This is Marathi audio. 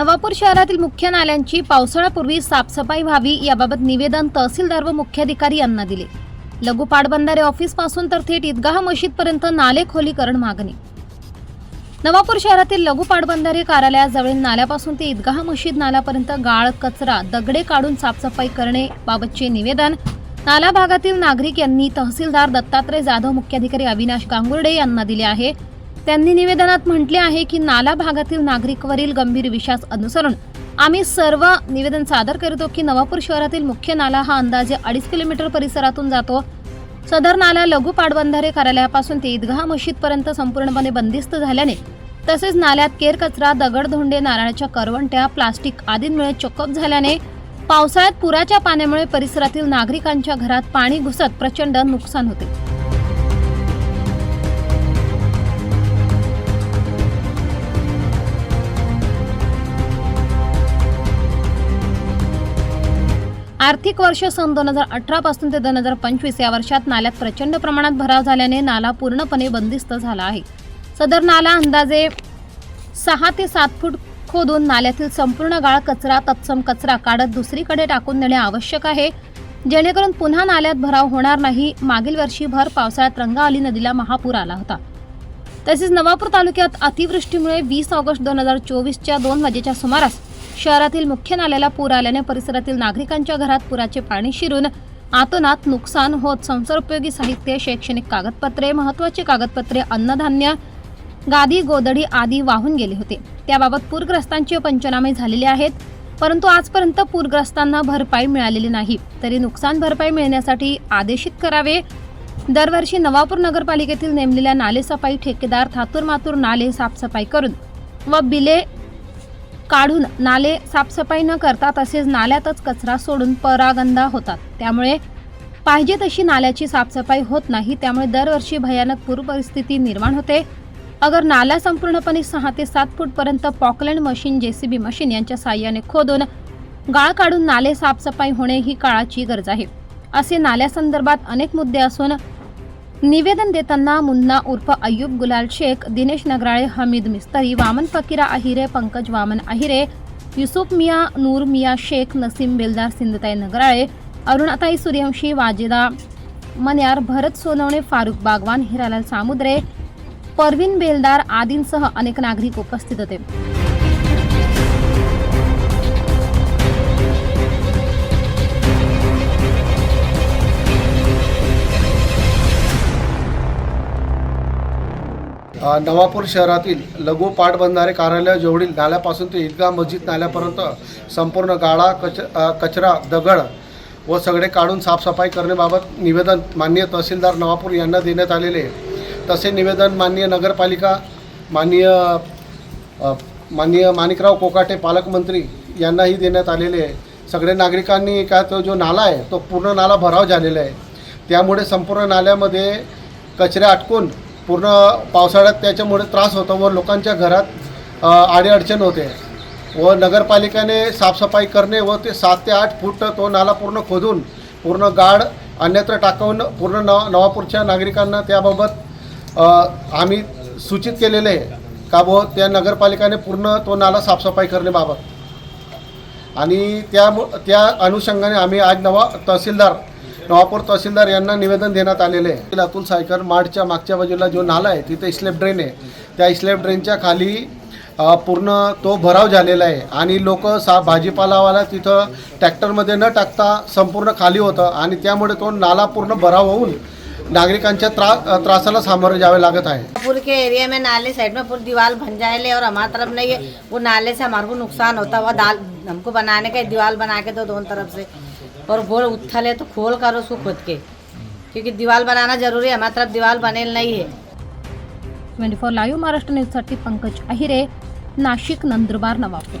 नवापूर शहरातील मुख्य नाल्यांची पावसाळ्यापूर्वी साफसफाई व्हावी याबाबत निवेदन तहसीलदार व मुख्याधिकारी यांना दिले. लघु पाटबंधारे ऑफिसपासून तर थेट ईदगाह मशीदपर्यंत नाले खोलीकरण मागणी. नवापूर शहरातील लघु पाटबंधारे कार्यालयाजवळील नाल्यापासून ते ईदगाह मशीद नाल्यापर्यंत गाळ कचरा दगडे काढून साफसफाई करणे बाबतचे निवेदन नाला भागातील नागरिक यांनी तहसीलदार दत्तात्रय जाधव मुख्याधिकारी अविनाश गांगुर्डे यांना दिले आहे. त्यांनी निवेदनात म्हटले आहे की नाला भागातील नागरिकवरील गंभीर विश्वास अनुसरून आम्ही सर्व निवेदन सादर करतो की नवापूर शहरातील मुख्य नाला हा अंदाजे अडीच किलोमीटर परिसरातून जातो. सदर नाला लघु पाटबंधारे कार्यालयापासून ते ईदगाह मशीदपर्यंत संपूर्णपणे बंदिस्त झाल्याने तसेच नाल्यात केर कचरा दगडधोंडे नारळाच्या करवंट्या प्लास्टिक आदींमुळे चोकअप झाल्याने पावसाळ्यात पुराच्या पाण्यामुळे परिसरातील नागरिकांच्या घरात पाणी घुसत प्रचंड नुकसान होते. आर्थिक वर्ष सन दोन हजार अठरा पासून ते दोन हजार पंचवीस या वर्षात नाल्यात प्रचंड प्रमाणात भराव झाल्याने नाला पूर्णपणे बंदिस्त झाला आहे. सदर नाला अंदाजे सहा ते सात फूट खोदून नाल्यातील संपूर्ण गाळ कचरा तत्सम कचरा काढत दुसरीकडे टाकून देणे आवश्यक आहे. जेणेकरून पुन्हा नाल्यात भराव होणार नाही. मागील वर्षी भर पावसाळ्यात रंगावली नदीला महापूर आला होता. तसेच नवापूर तालुक्यात अतिवृष्टीमुळे वीस ऑगस्ट दोन हजार चोवीसच्या दोन वाजेच्या सुमारास शहरातील मुख्य नाल्याला पूर आल्याने परिसरातील नागरिकांच्या घरात पुराचे पाणी शिरून आतोनात नुकसान होत संसारोपयोगी साहित्य शैक्षणिक कागदपत्रे महत्वाची कागदपत्रे अन्नधान्य गादी गोदडी आदी वाहून गेले होते. त्याबाबत पूरग्रस्तांचे पंचनामे झालेले आहेत परंतु आजपर्यंत पूरग्रस्तांना भरपाई मिळालेली नाही. तरी नुकसान भरपाई मिळण्यासाठी आदेशित करावे. दरवर्षी नवापूर नगरपालिकेतील नेमलेल्या नालेसफाई ठेकेदार थातूर मातूर नाले साफसफाई करून व बिले काढून नाले साफसफाई न करता तसेच नाल्यातच कचरा सोडून परागंदा होतात. त्यामुळे पाहिजे तशी नाल्याची साफसफाई होत नाही. त्यामुळे दरवर्षी भयानक पूर परिस्थिती निर्माण होते. अगर नाला संपूर्णपणे सहा ते सात फूटपर्यंत पॉकलँड मशीन जेसीबी मशीन यांच्या साह्याने खोदून गाळ काढून नाले साफसफाई होणे ही काळाची गरज आहे. असे नाल्यासंदर्भात अनेक मुद्दे असून निवेदन देताना मुन्ना उर्फ अय्यूब गुलाल शेख दिनेश नगराळे हमीद मिस्तरी वामन फकीरा अहिरे पंकज वामन अहिरे युसुफ मिया नूर मिया शेख नसीम बेलदार सिंधुताई नगराळे अरुणाताई सूर्यवंशी वाजेदा मन्यार भरत सोनवणे फारुख बागवान हिरालाल सामुद्रे परवीन बेलदार आदींसह अनेक नागरिक उपस्थित होते. नवापूर शहरातील लघु पाटबंधारे कार्यालय जवळील नाल्यापासून ते ईदगाह मस्जिद नाल्यापर्यंत संपूर्ण गाळा कच कचरा दगड व सगळे काढून साफसफाई करण्याबाबत निवेदन माननीय तहसीलदार नवापूर यांना देण्यात आलेले आहे. तसे निवेदन माननीय नगरपालिका माननीय माननीय माणिकराव कोकाटे पालकमंत्री यांनाही देण्यात आलेले आहे सगळे नागरिकांनी काय तो जो नाला आहे तो पूर्ण नाला भराव झालेला आहे त्यामुळे संपूर्ण नाल्यामध्ये कचरे अटकून पूर्ण पावसाळ्यात त्याच्यामुळे त्रास होतो व लोकांच्या घरात अडीअडचण होते. व नगरपालिकेने साफसफाई करणे व ते सात ते आठ फूट तो नाला पूर्ण खोदून पूर्ण गाड अन्यत्र टाकवून पूर्ण नवा नवापूरच्या नागरिकांना त्याबाबत आम्ही सूचित केलेले आहे का व त्या नगरपालिकाने पूर्ण तो नाला साफसफाई करण्याबाबत आणि त्या त्या अनुषंगाने आम्ही आज नवा तहसीलदार नवापूर तहसीलदार यांना निवेदन देण्यात आलेले आहे. अतुल सायकर मार्डच्या मागच्या बाजूला जो नाला आहे तिथे स्लेप ड्रेन आहे. त्या स्लेप ड्रेनच्या खाली पूर्ण तो भराव झालेला आहे. आणि लोक सा भाजीपालावाला तिथं ट्रॅक्टरमध्ये न टाकता संपूर्ण खाली होतं आणि त्यामुळे तो नाला पूर्ण भराव होऊन नागरिकांच्या त्रा त्रासाला सामोरे जावे लागत आहे. पुल के एरिया में नाले साइड में पूरी दीवार बन जाए और हमारे तरफ नहीं है। वो नाले से हमारे को नुकसान होता हुआ दाल हमको बनाने का दीवार बना के दो दोनों तरफ से। और बोल उथल तो खोल कर उसको खोद के। क्योंकि दीवार बनाना जरूरी है हमारे तरफ दीवार बनेल नहीं है। ट्वेंटी फोर लाईव्ह महाराष्ट्र न्यूजसाठी पंकज अहिरे नाशिक नंदुरबार नवापूर